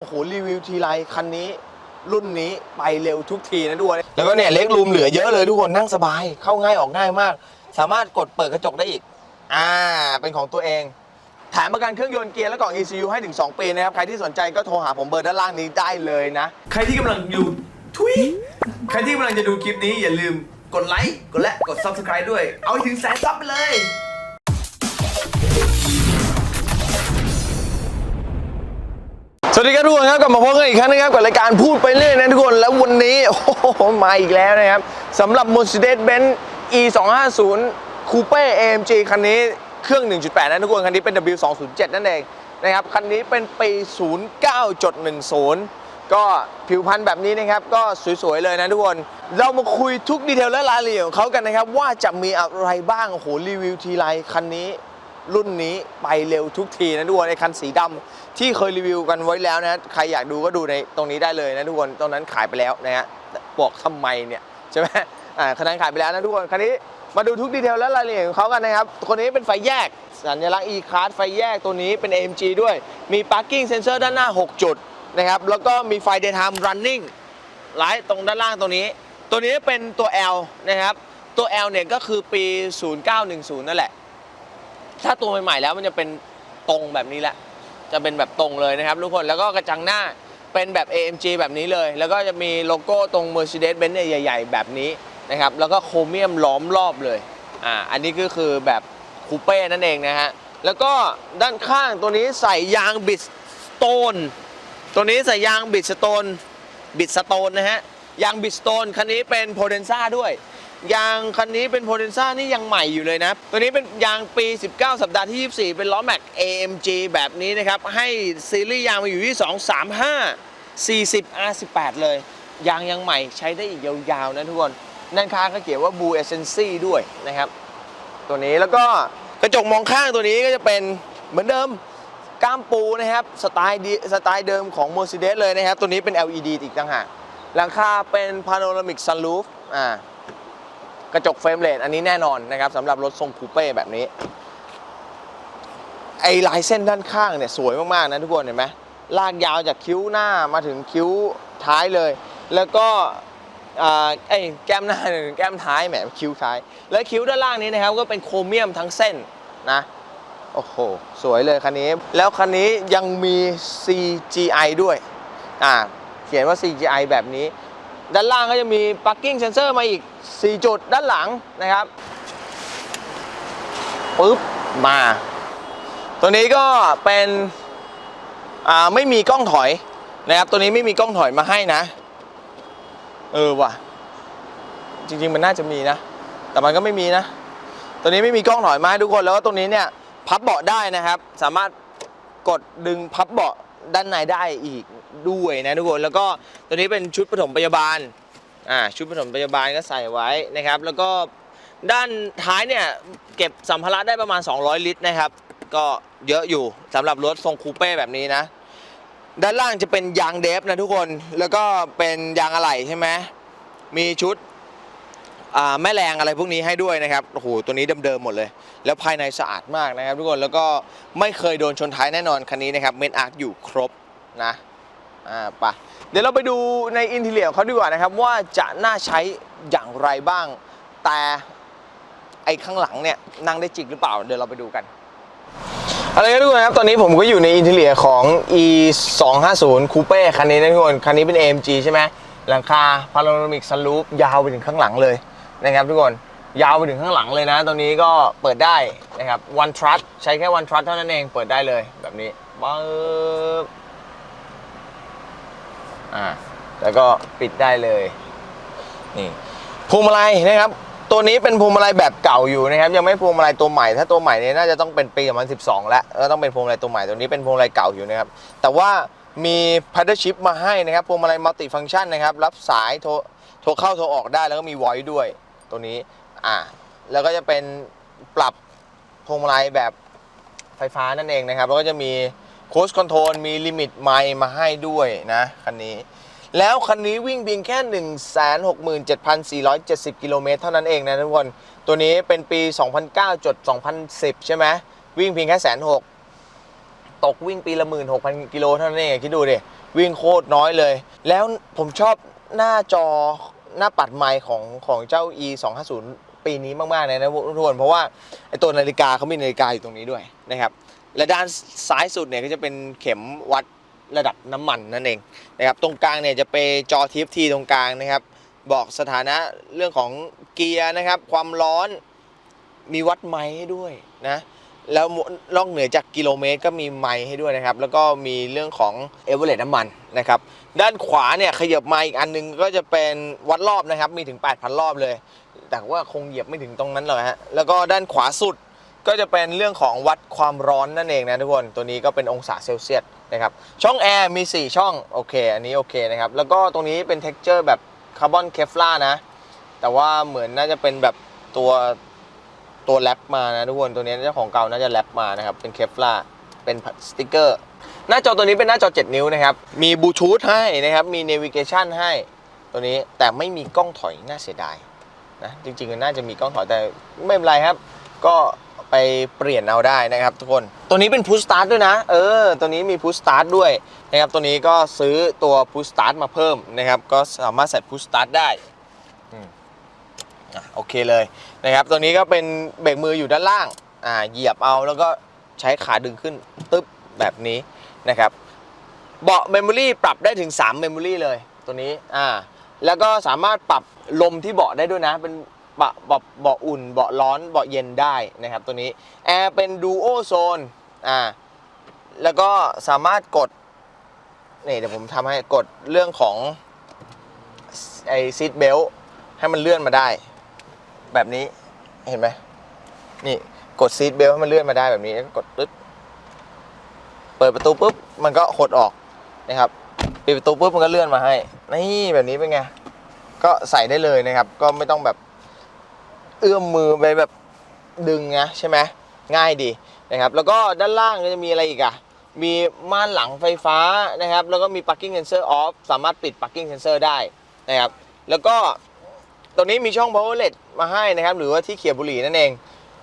โอ้โหรีวิวทีไรคันนี้รุ่นนี้ไปเร็วทุกทีนะทุกคนแล้วก็เนี่ยเล็กรูมเหลือเยอะเลยทุกคนนั่งสบายเข้าง่ายออกง่ายมาก สามารถกดเปิดกระจกได้อีก อ่า เป็นของตัวเองแถมประกันเครื่องยนต์เกียร์และกล่อง ECU ให้ถึง 2 ปีนะครับ ใครที่สนใจก็โทรหาผมเบอร์ด้านล่างนี้ได้เลยนะ ใครที่กำลังอยู่ทุยใครที่กำลังจะดูคลิปนี้อย่าลืมกดไลค์กดและกด subscribe ด้วย เอาให้ถึงแสนซับไปเลย สวัสดีครับทุกคนครับกลับมาพบกันอีกครั้งนะครับกับรายการพูดไปเรื่อยนะทุกคนแล้ววันนี้โอ้โหมาอีกแล้วนะครับสำหรับ Mercedes-Benz E 2 5 0 Coupe AMG คันนี้เครื่อง 1.8 นะทุกคนคันนี้เป็น W207 นั่นเองนะครับคันนี้เป็นปี 09.10 ก็ผิวพรรณแบบนี้นะครับก็สวยๆเลยนะทุกคน เรามาคุยทุกดีเทลและรายละเอียดของเขากันนะครับว่าจะมีอะไรบ้างโอ้โหรีวิวทีไรคันนี้รุ่นนี้ไปเร็วทุกทีนะทุกคนไอ้คันสีดำ ที่เคยรีวิวกันไว้แล้วนะใครอยากดูก็ดูในตรงนี้ได้เลยนะทุกคนตรงนั้นขายไปแล้วนะฮะบอกทำไมเนี่ยใช่ไหมอ่าคันนั้นขายไปแล้วนะทุกคนคันนี้มาดูทุกดีเทลและรายละเอียดของเขากันนะครับ คนนี้เป็นไฟแยก สัญลักษณ์ e-card ไฟแยกตัวนี้เป็น AMG ด้วย มี parking sensor ด้านหน้า 6 จุดนะครับ แล้วก็มีไฟ daytime running ไลท์ตรงด้านล่างตรงนี้ ตัวนี้เป็นตัว L นะครับ ตัว L เนี่ยก็คือปี 0910 นั่นแหละ ถ้าตัวใหม่ๆแล้วมันจะเป็นตรงแบบนี้แหละ จะเป็นแบบตรงเลยนะครับทุกคนแล้วก็กระจังหน้าเป็นแบบ AMG แบบนี้เลย แล้วก็จะมีโลโก้ตรง Mercedes-Benz ใหญ่ ๆ แบบนี้นะครับแล้วก็โครเมียมล้อมรอบเลยอ่าอันนี้ก็คือแบบคูเป้นั่นเองนะฮะแล้วก็ด้านข้างตัวนี้ใส่ยางบิดสโตนตัวนี้ใส่ยางบิดสโตนบิดสโตนนะฮะยางบิดสโตนคันนี้เป็นโพเดนซ่าด้วย ยางคันนี้เป็นโพเดนซ่านี่ยังใหม่อยู่เลยนะ ตัวนี้เป็นยางปี 19 สัปดาห์ที่ 24 เป็นล้อแม็ก AMG แบบนี้นะครับ ให้ซีรีส์ยางมาอยู่ที่ 235 40 R18 เลย ยางยังใหม่ใช้ได้อีกยาวๆนะทุกคนด้านข้างก็เขียนว่า Blue Essence ด้วยนะครับ ตัวนี้แล้วก็กระจกมองข้างตัวนี้ก็จะเป็นเหมือนเดิมก้ามปูนะครับสไตล์สไตล์เดิมของ Mercedes เลยนะครับ ตัวนี้เป็น LED อีกต่างหากหลังคาเป็น Panoramic Sunroof อ่า กระจกเฟรมเลสอันนี้แน่นอนนะครับสำหรับรถทรงคูเป้แบบนี้ ไอ้ลายเส้นด้านข้างเนี่ยสวยมากๆนะทุกคนเห็นไหมลากยาวจากคิ้วหน้ามาถึงคิ้วท้ายเลย แล้วก็ไอ้แก้มหน้าถึงแก้มท้ายแหมคิ้วท้าย และคิ้วด้านล่างนี้นะครับก็เป็นโครเมียมทั้งเส้นนะโอ้โห สวยเลยคันนี้ แล้วคันนี้ยังมี CGI ด้วยอ่าเขียนว่า CGI แบบนี้ ด้านล่างก็จะมี parking sensor มาอีก 4 จุดด้านหลังนะครับปึ๊บมา ตัวนี้ก็เป็นอ่าไม่มีกล้องถอยนะครับ ตัวนี้ไม่มีกล้องถอยมาให้นะ เออว่ะ จริง ๆ มันน่าจะมีนะ แต่มันก็ไม่มีนะ ตัวนี้ไม่มีกล้องถอยมาให้ทุกคนแล้วก็ตรงนี้เนี่ย พับเบาะได้นะครับ สามารถกดดึงพับเบาะ ด้านในได้อีกด้วยนะทุกคนแล้วก็ตัวนี้เป็นชุดปฐมพยาบาลอ่าชุดปฐมพยาบาลก็ใส่ไว้นะครับ แล้วก็ด้านท้ายเนี่ยเก็บสัมภาระได้ประมาณ 200 ลิตรนะครับ ก็เยอะอยู่สำหรับรถทรงคูเป้แบบนี้นะ ด้านล่างจะเป็นยางเดฟนะทุกคนแล้วก็เป็นยางอะไหล่ใช่ไหมมีชุด แม่แรงอะไรพวกนี้ให้ด้วยนะครับโอ้โหตัวนี้เดิมๆหมดเลย แล้วภายในสะอาดมากนะครับ ทุกคนแล้วก็ไม่เคยโดนชนท้ายแน่นอนคันนี้นะครับเมนอาร์อยู่ครบนะอ่าไปะเดี๋ยวเราไปดูในอินทีเลียของเขาดีกว่านะครับ ว่าจะน่าใช้อย่างไรบ้าง แต่ไอ้ข้างหลังเนี่ยนั่งได้จริงหรือเปล่า เดี๋ยวเราไปดูกันอะครับทุกคนครับ ตอนนี้ผมก็อยู่ในอินทีเลียของ e 2 5 0 Coupe คันนี้นะทุกคน คันนี้เป็น AMG ใช่ไหมหลังคา Panoramic Sunroof ยาวไปถึงข้างหลังเลย นะครับทุกคนยาวไปถึงข้างหลังเลยนะ ตรงนี้ก็เปิดได้นะครับ One Trust ใช้แค่ One Trust เท่านั้นเองเปิดได้เลยแบบนี้ปึ๊บอ่าแล้วก็ปิดได้เลยนี่พวงมาลัยนะครับ ตัวนี้เป็นพวงมาลัยแบบเก่าอยู่นะครับ ยังไม่พวงมาลัยตัวใหม่ ถ้าตัวใหม่เนี่ยน่าจะต้องเป็นปี2012 แล้วแล้วต้องเป็นพวงมาลัยตัวใหม่ตัวนี้เป็นพวงมาลัยเก่าอยู่นะครับ แต่ว่ามี paddle shift มาให้นะครับพวงมาลัยมัลติฟัง c t ชันนะครับ รับสายโทรโทรเข้าโทรออกได้แล้วก็มี voice ด้วย ตัวนี้อ่าแล้วก็จะเป็นปรับพวงมาลัยแบบไฟฟ้านั่นเองนะครับ แล้วก็จะมี cruise control มี limit ไมล์มาให้ด้วยนะคันนี้ แล้วคันนี้วิ่งเพียงแค่ 167,470 กิโลเมตรเท่านั้นเองนะทุกคน ตัวนี้เป็นปี 2009 จด 2010 ใช่ไหมวิ่งเพียงแค่แสนหกตกวิ่งปีละหมื่นหกพันกิโลเท่านั้นเองคิดดูดิ วิ่งโคตรน้อยเลย แล้วผมชอบหน้าจอ หน้าปัดไมค์ของของเจ้า e 2 5 0ปีนี้มากๆเลยนะทุกคนเพราะว่าไอตัวนาฬิกาเขามีนาฬิกาอยู่ตรงนี้ด้วยนะครับและด้านซ้ายสุดเนี่ยก็จะเป็นเข็มวัดระดับน้ำมันนั่นเองนะครับตรงกลางเนี่ยจะเป็นจอ TFT ตรงกลางนะครับ บอกสถานะเรื่องของเกียร์นะครับ ความร้อนมีวัดไมค์ให้ด้วยนะ แล้วนอกเหนือจากกิโลเมตรก็มีไมค์ให้ด้วยนะครับ แล้วก็มีเรื่องของเอเวอเรน้ำมันนะครับ ด้านขวาเนี่ยขยับมาอีกอันหนึงก็จะเป็นวัดรอบนะครับ มีถึง 8,000 รอบเลย แต่ว่าคงเหยียบไม่ถึงตรงนั้นหรอกฮะ แล้วก็ด้านขวาสุดก็จะเป็นเรื่องของวัดความร้อนนั่นเองนะทุกคน ตัวนี้ก็เป็นองศาเซลเซียสนะครับ ช่องแอร์มี 4 ช่อง โอเค อันนี้โอเคนะครับ แล้วก็ตรงนี้เป็นเท็กเจอร์แบบคาร์บอนเคฟลานะ แต่ว่าเหมือนน่าจะเป็นแบบตัว ตัวแรปมานะทุกคนตัวนี้เจ้าของเก่าน่าจะแรปมานะครับเป็นเคฟลาเป็นสติกเกอร์ หน้าจอตัวนี้เป็นหน้าจอ 7 นิ้วนะครับ มีบลูทูธให้นะครับ มีเนวิเกชันให้ตัวนี้แต่ไม่มีกล้องถอยน่าเสียดายนะจริงๆมันน่าจะมีกล้องถอยแต่ไม่เป็นไรครับ ก็ไปเปลี่ยนเอาได้นะครับทุกคน ตัวนี้เป็นพุชสตาร์ทด้วยนะ เออ ตัวนี้มีพุชสตาร์ทด้วยนะครับ ตัวนี้ก็ซื้อตัวพุชสตาร์ทมาเพิ่มนะครับ ก็สามารถใส่พุชสตาร์ทได้ อะโอเคเลยนะครับตัวนี้ก็เป็นเบรกมืออยู่ด้านล่างอ่าเหยียบเอาแล้วก็ใช้ขาดึงขึ้นตึ๊บแบบนี้นะครับเบาะเมมโมรี่ปรับได้ถึง3เมมโมรี่เลยตัวนี้อ่าแล้วก็สามารถปรับลมที่เบาะได้ด้วยนะ เป็นเบาะเบาะอุ่นเบาะร้อนเบาะเย็นได้นะครับตัวนี้แอร์เป็นดูโอโซนอ่าแล้วก็สามารถกดนี่เดี๋ยวผมทำให้กดเรื่องของไอซีทเบลให้มันเลื่อนมาได้ แบบนี้เห็นไหมนี่กดซีทเบลให้มันเลื่อนมาได้แบบนี้แล้วก็กดปึ๊บเปิดประตูปุ๊บมันก็หดออกนะครับปิดประตูปุ๊บมันก็เลื่อนมาให้ นี่แบบนี้เป็นไงก็ใส่ได้เลยนะครับ ก็ไม่ต้องแบบเอื้อมมือไปแบบดึงนะใช่ไหมง่ายดีนะครับ แล้วก็ด้านล่างก็จะมีอะไรอีกอะมีม่านหลังไฟฟ้านะครับ แล้วก็มี parking sensor off สามารถปิด parking sensor ได้นะครับ แล้วก็ ตัวนี้มีช่อง power LED มาให้นะครับ หรือว่าที่เขียบุหรี่นั่นเอง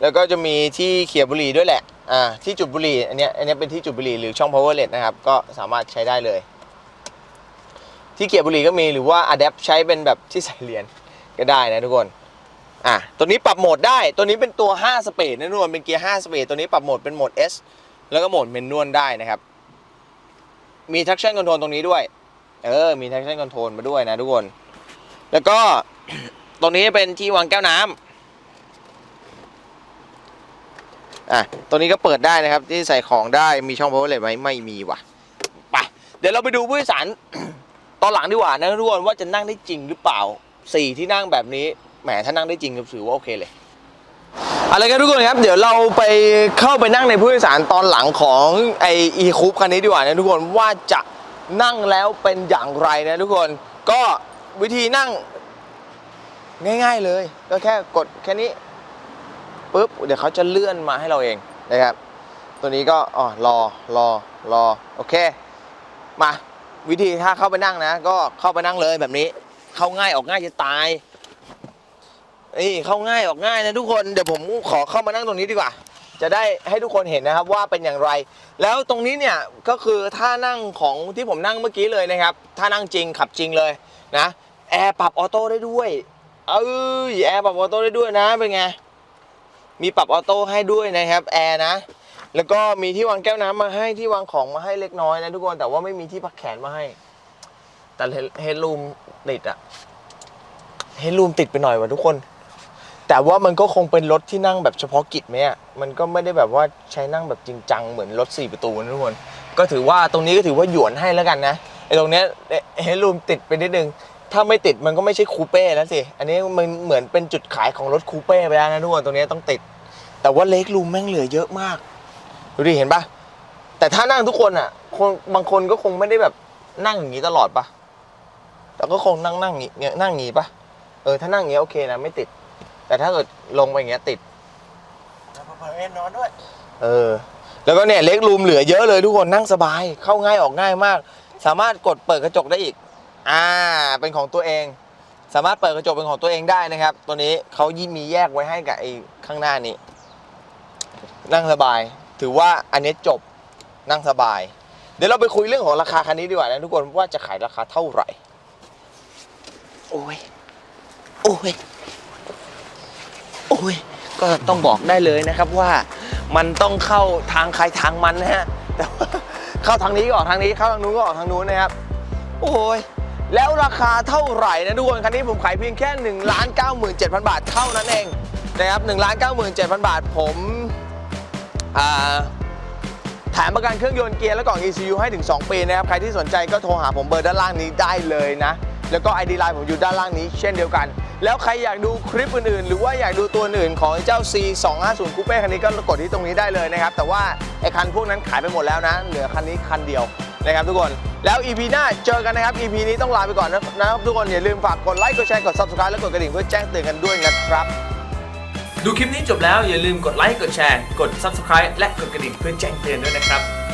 แล้วก็จะมีที่เขียบุหรี่ด้วยแหละ อ่า ที่จุดบุหรี่อันเนี้ย อันเนี้ยเป็นที่จุดบุหรี่หรือช่อง power LED นะครับ ก็สามารถใช้ได้เลย ที่เขียบุหรี่ก็มี หรือว่า adapt ใช้เป็นแบบที่ใส่เหรียญก็ได้นะทุกคน อะตัวนี้ปรับโหมดได้ ตัวนี้เป็นตัว 5 สเปดนะทุกคน เป็นเกียร์ 5 สเปด ตัวนี้ปรับโหมดเป็นโหมด S แล้วก็โหมดเมนนวลได้นะครับ มี traction control ตรงนี้ด้วย เออ มี traction control มาด้วยนะทุกคน แล้วก็ รงนี้เป็นที่วางแก้วน้ำอะตัวนี้ก็เปิดได้นะครับ ที่ใส่ของได้มีช่อง power LED ไหมไม่มีว่ะไปเดี๋ยวเราไปดูผู้โดยสารตอนหลังดีกว่านะทุกคนว่าจะนั่งได้จริงหรือเปล่าสี่ที่นั่งแบบนี้แหมถ้านั่งได้จริงก็ถือว่าโอเคเลยอะครับทุกคนครับ เดี๋ยวเราไปเข้าไปนั่งในผู้โดยสารตอนหลังของไออีคูปคันนี้ดีกว่านะทุกคนว่าจะนั่งแล้วเป็นอย่างไรนะทุกคน ก็วิธีนั่ง ง่ายๆเลย ก็แค่กดแค่นี้ปุ๊บเดี๋ยวเขาจะเลื่อนมาให้เราเองนะครับ ตัวนี้ก็อ๋อรอรอรอโอเค มาวิธีถ้าเข้าไปนั่งนะ ก็เข้าไปนั่งเลยแบบนี้ เข้าง่ายออกง่ายจะตายนี่เข้าง่ายออกง่ายนะทุกคนเดี๋ยวผมขอเข้ามานั่งตรงนี้ดีกว่า จะได้ให้ทุกคนเห็นนะครับว่าเป็นอย่างไร แล้วตรงนี้เนี่ยก็คือท่านั่งของที่ผมนั่งเมื่อกี้เลยนะครับท่านั่งจริงขับจริงเลยนะแอร์ปรับออโต้ได้ด้วย เอ้ยแอร์ปรับออโต้ได้ด้วยนะเป็นไง มีปรับออโต้ให้ด้วยนะครับแอร์นะ แล้วก็มีที่วางแก้วน้ำมาให้ที่วางของมาให้เล็กน้อยนะทุกคนแต่ว่าไม่มีที่พักแขนมาให้ แต่เฮดรูมติดอะเฮดรูมติดไปหน่อยว่ะทุกคน แต่ว่ามันก็คงเป็นรถที่นั่งแบบเฉพาะกิจไหมอะมันก็ไม่ได้แบบว่าใช้นั่งแบบจริงจังเหมือนรถ4ประตูนะทุกคน ก็ถือว่าตรงนี้ก็ถือว่าหยวนให้แล้วกันนะไอ้ตรงเนี้ยเฮดรูมติดไปนิดนึง ถ้าไม่ติดมันก็ไม่ใช่คูเป้แล้วสิ อันนี้มันเหมือนเป็นจุดขายของรถคูเป้ไปแล้วนะทุกคนตรงนี้ต้องติด แต่ว่าเล็กรูมแม่งเหลือเยอะมาก ดูดิเห็นปะแต่ถ้านั่งทุกคนอะคนบางคนก็คงไม่ได้แบบนั่งอย่างนี้ตลอดปะแต่ก็คงนั่งนั่งอย่างงี้นั่งอย่างงี้ปะเออถ้านั่งอย่างงี้โอเคนะไม่ติด แต่ถ้าเกิดลงไปอย่างเงี้ยติดเปิดเอนนอนด้วย เออ แล้วก็เนี่ยเล็กรูมเหลือเยอะเลยทุกคนนั่งสบาย เข้าง่ายออกง่ายมาก สามารถกดเปิดกระจกได้อีก อ่า เป็นของตัวเอง สามารถเปิดกระจกเป็นของตัวเองได้นะครับ ตัวนี้เขายิ่มีแยกไว้ให้กับไอ้ข้างหน้านี้ นั่งสบาย ถือว่าอันนี้จบนั่งสบาย เดี๋ยวเราไปคุยเรื่องของราคาคันนี้ดีกว่านะทุกคนว่าจะขายราคาเท่าไหร่ โอ้ย โอ้ย โอ้ย ก็ต้องบอกได้เลยนะครับว่ามันต้องเข้าทางใครทางมันนะฮะ แต่ว่าเข้าทางนี้ก็ออกทางนี้เข้าทางนู้นก็ออกทางนู้นนะครับ โอ้ย แล้วราคาเท่าไหร่นะทุกคนคันนี้ผมขายเพียงแค่1นึ่งล้านเก้าหมื่นเจ็ดพันบาทเท่านั้นเองนะครับหนึ่งล้านเก้าหมื่นเจ็ดพันบาทผมอ่าแถมประกันเครื่องยนต์เกียร์และกล่อง ECU ให้ถึง 2 ปีนะครับ ใครที่สนใจก็โทรหาผมเบอร์ด้านล่างนี้ได้เลยนะ แล้วก็ ID Line ผมอยู่ด้านล่างนี้เช่นเดียวกัน แล้วใครอยากดูคลิปอื่นๆ หรือว่าอยากดูตัวอื่นของเจ้า C 2 5 0 Coupe คันนี้ก็กดที่ตรงนี้ได้เลยนะครับ แต่ว่าไอ้คันพวกนั้นขายไปหมดแล้วนะ เหลือคันนี้คันเดียว นะครับทุกคนแล้ว EP หน้าเจอกันนะครับ EP นี้ต้องลาไปก่อนนะครับทุกคนอย่าลืมฝากกดไลค์กดแชร์กด Subscribe และกดกระดิ่งเพื่อแจ้งเตือนกันด้วยนะครับ ดูคลิปนี้จบแล้วอย่าลืมกดไลค์กดแชร์กด Subscribe และกดกระดิ่งเพื่อแจ้งเตือนด้วยนะครับ